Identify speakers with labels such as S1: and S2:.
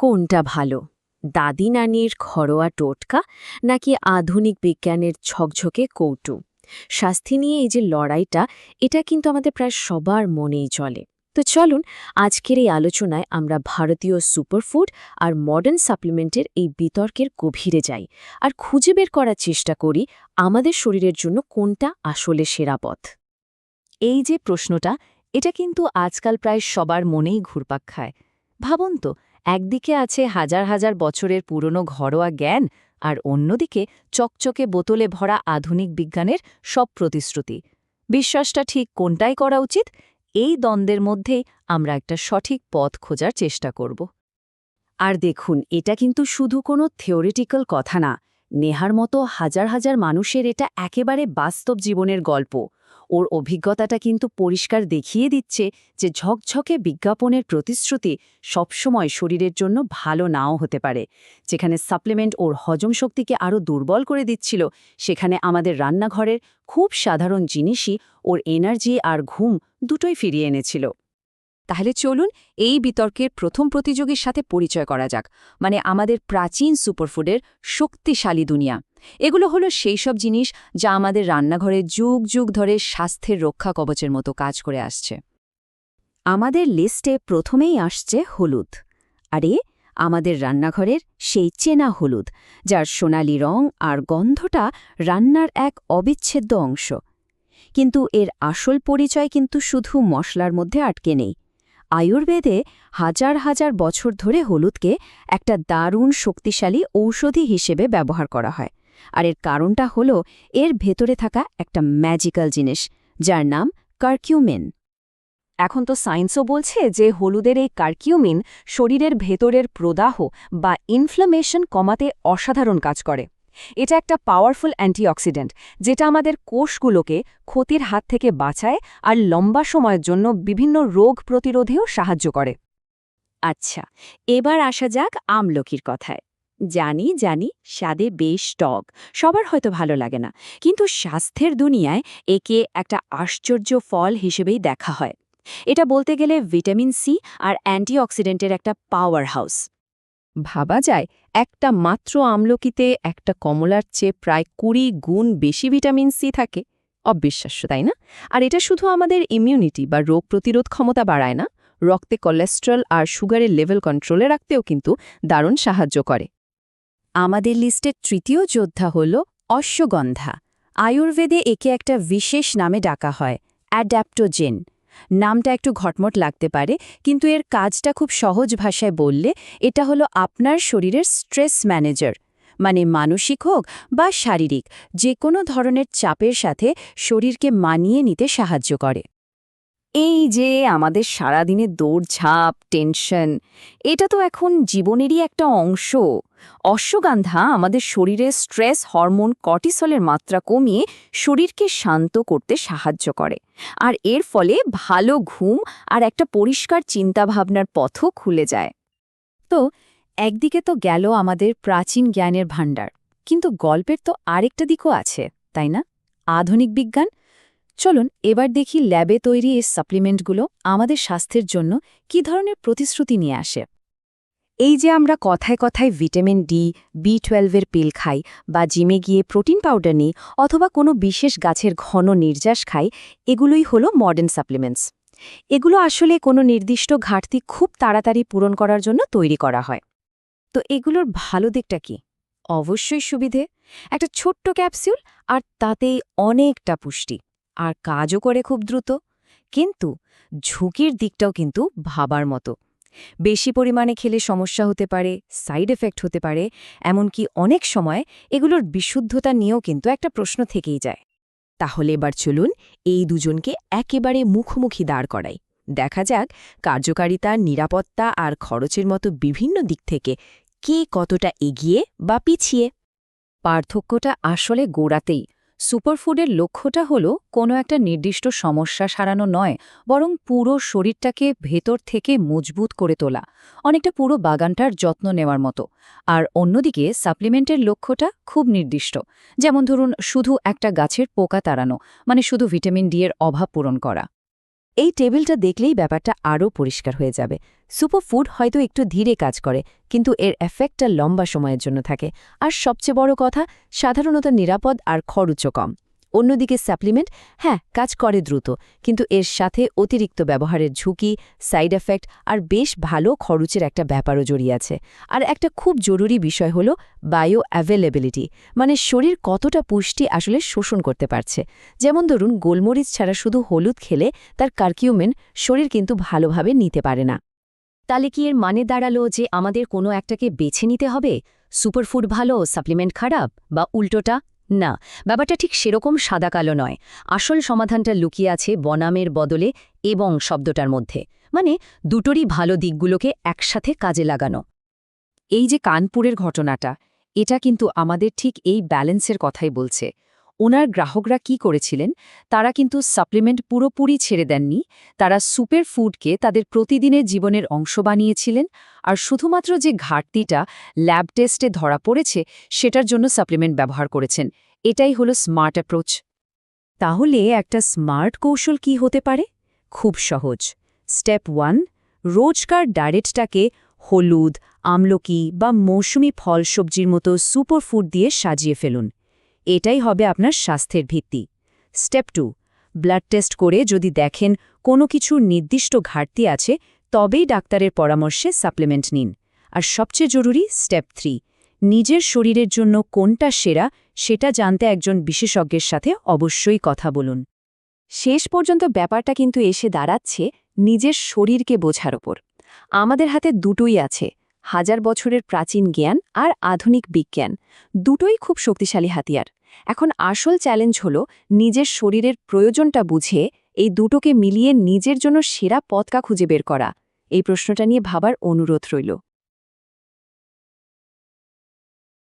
S1: কোনটা ভালো? দাদি নানির ঘরোয়া টোটকা নাকি আধুনিক বিজ্ঞানের ঝকঝকে কৌটু? স্বাস্থ্য নিয়ে এই যে লড়াইটা, এটা কিন্তু আমাদের প্রায় সবার মনেই চলে। তো চলুন, আজকের এই আলোচনায় আমরা ভারতীয় সুপারফুড আর মডার্ন সাপ্লিমেন্টের এই বিতর্কের গভীরে যাই আর খুঁজে বের করার চেষ্টা করি আমাদের শরীরের জন্য কোনটা আসলে সেরা পথ।
S2: এই যে প্রশ্নটা, এটা কিন্তু আজকাল প্রায় সবার মনেই ঘুরপাক খায়। ভাবুন তো একদিকে আছে হাজার হাজার বছরের পুরনো ঘরোয়া জ্ঞান, আর অন্যদিকে চকচকে বোতলে ভরা আধুনিক বিজ্ঞানের সব প্রতিশ্রুতি। বিশ্বাসটা ঠিক কোনটাই করা উচিত? এই দ্বন্দ্বের মধ্যেই আমরা একটা সঠিক পথ খোঁজার চেষ্টা করব।
S1: আর দেখুন, এটা কিন্তু শুধু কোনো থিওরিটিক্যাল কথা না। নেহার মতো হাজার হাজার মানুষের এটা একেবারে বাস্তব জীবনের গল্প। ওর অভিজ্ঞতাটা কিন্তু পরিষ্কার দেখিয়ে দিচ্ছে যে ঝকঝকে বিজ্ঞাপনের প্রতিশ্রুতি সবসময় শরীরের জন্য ভালো নাও হতে পারে। যেখানে সাপ্লিমেন্ট ওর হজম শক্তিকে আরও দুর্বল করে দিচ্ছিল, সেখানে আমাদের রান্নাঘরের খুব সাধারণ জিনিসই ওর এনার্জি আর ঘুম দুটোই ফিরিয়ে এনেছিল।
S2: তাহলে চলুন এই বিতর্কের প্রথম প্রতিযোগীর সাথে পরিচয় করা যাক। মানে আমাদের প্রাচীন সুপারফুডের শক্তিশালী দুনিয়া। এগুলো হলো সেই সব জিনিস যা আমাদের রান্নাঘরে যুগ যুগ ধরে স্বাস্থ্যের রক্ষা কবচের মতো কাজ করে আসছে।
S1: আমাদের লিস্টে প্রথমেই আসছে হলুদ। আরে, আমাদের রান্নাঘরের সেই চেনা হলুদ, যার সোনালি রং আর গন্ধটা রান্নার এক অবিচ্ছেদ্য অংশ। কিন্তু এর আসল পরিচয় কিন্তু শুধু মশলার মধ্যে আটকে নেই আয়ুর্বেদে হাজার হাজার বছর ধরে হলুদকে একটা দারুণ শক্তিশালী ঔষধি হিসেবে ব্যবহার করা হয়। আর এর কারণটা হল, এর ভেতরে থাকা একটা ম্যাজিক্যাল জিনিস, যার নাম কার্কিউমেন।
S2: এখন তো সায়েন্সও বলছে যে হলুদের এই কার্কিউমিন শরীরের ভেতরের প্রদাহ বা ইনফ্লামেশন কমাতে অসাধারণ কাজ করে। এটা একটা পাওয়ারফুল অ্যান্টিঅক্সিডেন্ট যেটা আমাদের কোষগুলোকে ক্ষতির হাত থেকে বাঁচায় আর লম্বা সময়ের জন্য বিভিন্ন রোগ প্রতিরোধেও সাহায্য করে।
S1: আচ্ছা এবার আসা যাক আমলকির কথায়। জানি জানি, স্বাদে বেশ টক, সবার হয়তো ভালো লাগে না, কিন্তু স্বাস্থ্যের দুনিয়ায় একে একটা আশ্চর্য ফল হিসেবেই দেখা হয়। এটা বলতে গেলে ভিটামিন সি আর অ্যান্টিঅক্সিডেন্টের একটা পাওয়ার হাউস
S2: ভাবা যায়, একটা মাত্র আমলকিতে একটা কমলার চেয়ে প্রায় কুড়ি গুণ বেশি ভিটামিন সি থাকে। অবিশ্বাস্য, তাই না? আর এটা শুধু আমাদের ইমিউনিটি বা রোগ প্রতিরোধ ক্ষমতা বাড়ায় না, রক্তে কোলেস্ট্রল আর সুগারের লেভেল কন্ট্রোলে রাখতেও কিন্তু দারুণ সাহায্য করে।
S1: আমাদের লিস্টের তৃতীয় যোদ্ধা হল অশ্বগন্ধা। আয়ুর্বেদে একে একটা বিশেষ নামে ডাকা হয়, অ্যাডাপ্টোজেন। নামটা একটু ঘটমট লাগতে পারে, কিন্তু এর কাজটা খুব সহজ ভাষায় বললে এটা হলো আপনার শরীরের স্ট্রেস ম্যানেজার। মানে মানসিক হোক বা শারীরিক যে কোনো ধরনের চাপের সাথে শরীরকে মানিয়ে নিতে সাহায্য করে। এই যে আমাদের সারাদিনের দৌড়ঝাঁপ, টেনশন, এটা তো এখন জীবনেরই একটা অংশ। অশ্বগান্ধা আমাদের শরীরে স্ট্রেস হরমোন কর্টিসলের মাত্রা কমিয়ে শরীরকে শান্ত করতে সাহায্য করে। আর এর ফলে ভালো ঘুম আর একটা পরিষ্কার চিন্তাভাবনার পথও খুলে যায়। তো একদিকে তো গেল আমাদের প্রাচীন জ্ঞানের ভাণ্ডার, কিন্তু গল্পের তো আরেকটা দিকও আছে, তাই না? আধুনিক বিজ্ঞান চলুন এবার দেখি ল্যাবে তৈরি এই সাপ্লিমেন্টগুলো আমাদের স্বাস্থ্যের জন্য কি ধরনের প্রতিশ্রুতি নিয়ে আসে। এই যে আমরা কথায় কথায় ভিটামিন ডি, বি টুয়েলভের পিল খাই বা জিমে গিয়ে প্রোটিন পাউডার নিই অথবা কোনো বিশেষ গাছের ঘন নির্যাস খাই, এগুলোই হলো মডার্ন সাপ্লিমেন্টস এগুলো আসলে কোনো নির্দিষ্ট ঘাটতি খুব তাড়াতাড়ি পূরণ করার জন্য তৈরি করা হয়। তো এগুলোর ভালো দিকটা কি? অবশ্যই সুবিধে। একটা ছোট্ট ক্যাপসিউল আর তাতেই অনেকটা পুষ্টি। আর কাজও করে খুব দ্রুত, কিন্তু ঝুঁকির দিকটাও কিন্তু ভাবার মতো। বেশি পরিমাণে খেলে সমস্যা হতে পারে, সাইড এফেক্ট হতে পারে, এমনকি অনেক সময় এগুলোর বিশুদ্ধতা নিয়েও কিন্তু একটা প্রশ্ন থেকেই যায়। তাহলে এবার চলুন এই দুজনকে একেবারে মুখোমুখি দাঁড় করাই। দেখা যাক কার্যকারিতা, নিরাপত্তা আর খরচের মতো বিভিন্ন দিক থেকে কে কতটা এগিয়ে বা পিছিয়ে। পার্থক্যটা আসলে গোড়াতেই সুপারফুডের লক্ষ্যটা হলো কোনো একটা নির্দিষ্ট সমস্যা সারানো নয়, বরং পুরো শরীরটাকে ভেতর থেকে মজবুত করে তোলা, অনেকটা পুরো বাগানটার যত্ন নেওয়ার মতো। আর অন্যদিকে সাপ্লিমেন্টের লক্ষ্যটা খুব নির্দিষ্ট, যেমন ধরুন শুধু একটা গাছের পোকা তাড়ানো মানে শুধু ভিটামিন ডি এর অভাব পূরণ করা।
S2: এই টেবিলটা দেখলেই ব্যাপারটা আরও পরিষ্কার হয়ে যাবে। সুপারফুড হয়তো একটু ধীরে কাজ করে, কিন্তু এর এফেক্টটা লম্বা সময়ের জন্য থাকে। আর সবচেয়ে বড় কথা, সাধারণত নিরাপদ আর খরচও কম। অন্যদিকে সাপ্লিমেন্ট হ্যাঁ কাজ করে দ্রুত, কিন্তু এর সাথে অতিরিক্ত ব্যবহারের ঝুঁকি, সাইড এফেক্ট আর বেশ ভালো খরচের একটা ব্যাপারও জড়িয়ে আছে। আর একটা খুব জরুরি বিষয় হলো বায়ো অ্যাভেলেবিলিটি মানে শরীর কতটা পুষ্টি আসলে শোষণ করতে পারছে। যেমন ধরুন, গোলমরিচ ছাড়া শুধু হলুদ খেলে তার কার্কিউমেন শরীর কিন্তু ভালোভাবে নিতে পারে না। তাহলে কি এর মানে দাঁড়াল যে আমাদের কোনো একটাকে বেছে নিতে হবে? সুপারফুড ভালো সাপ্লিমেন্ট খারাপ, বা উল্টোটা? না, ব্যাপারটা ঠিক সেরকম সাদা কালো নয়। আসল সমাধানটা লুকিয়ে আছে বনামের বদলে এবং শব্দটার মধ্যে। মানে দুটোরই ভালো দিকগুলোকে একসাথে কাজে লাগানো।
S1: এই যে কানপুরের ঘটনাটা, এটা কিন্তু আমাদের ঠিক এই ব্যালেন্সের কথাই বলছে। ওনার গ্রাহকরা কি করেছিলেন, তারা কিন্তু সাপ্লিমেন্ট পুরোপুরি ছেড়ে দেননি। তারা সুপের ফুডকে তাদের প্রতিদিনের জীবনের অংশ বানিয়েছিলেন আর শুধুমাত্র যে ঘাটতিটা ল্যাব টেস্টে ধরা পড়েছে, সেটার জন্য সাপ্লিমেন্ট ব্যবহার করেছেন। এটাই হলো স্মার্ট অ্যাপ্রোচ। তাহলে একটা স্মার্ট কৌশল কি হতে পারে? খুব সহজ। স্টেপ ওয়ান, রোজকার ডায়েটটাকে হলুদ, আমলকি বা মৌসুমি ফল সবজির মতো সুপারফুড দিয়ে সাজিয়ে ফেলুন। এটাই হবে আপনার স্বাস্থ্যের ভিত্তি। স্টেপ টু, ব্লাড টেস্ট করে যদি দেখেন কোনো কিছুর নির্দিষ্ট ঘাটতি আছে, তবেই ডাক্তারের পরামর্শে সাপ্লিমেন্ট নিন। আর সবচেয়ে জরুরি, স্টেপ থ্রি, নিজের শরীরের জন্য কোনটা সেরা, সেটা জানতে একজন বিশেষজ্ঞের সাথে অবশ্যই কথা বলুন। শেষ পর্যন্ত ব্যাপারটা কিন্তু এসে দাঁড়াচ্ছে নিজের শরীরকে বোঝার ওপর। আমাদের হাতে দুটোই আছে, হাজার বছরের প্রাচীন জ্ঞান আর আধুনিক বিজ্ঞান। দুটোই খুব শক্তিশালী হাতিয়ার। এখন আসল চ্যালেঞ্জ হল নিজের শরীরের প্রয়োজনটা বুঝে এই দুটোকে মিলিয়ে নিজের জন্য সেরা পথকা খুঁজে বের করা। এই প্রশ্নটা নিয়ে ভাবার অনুরোধ রইল।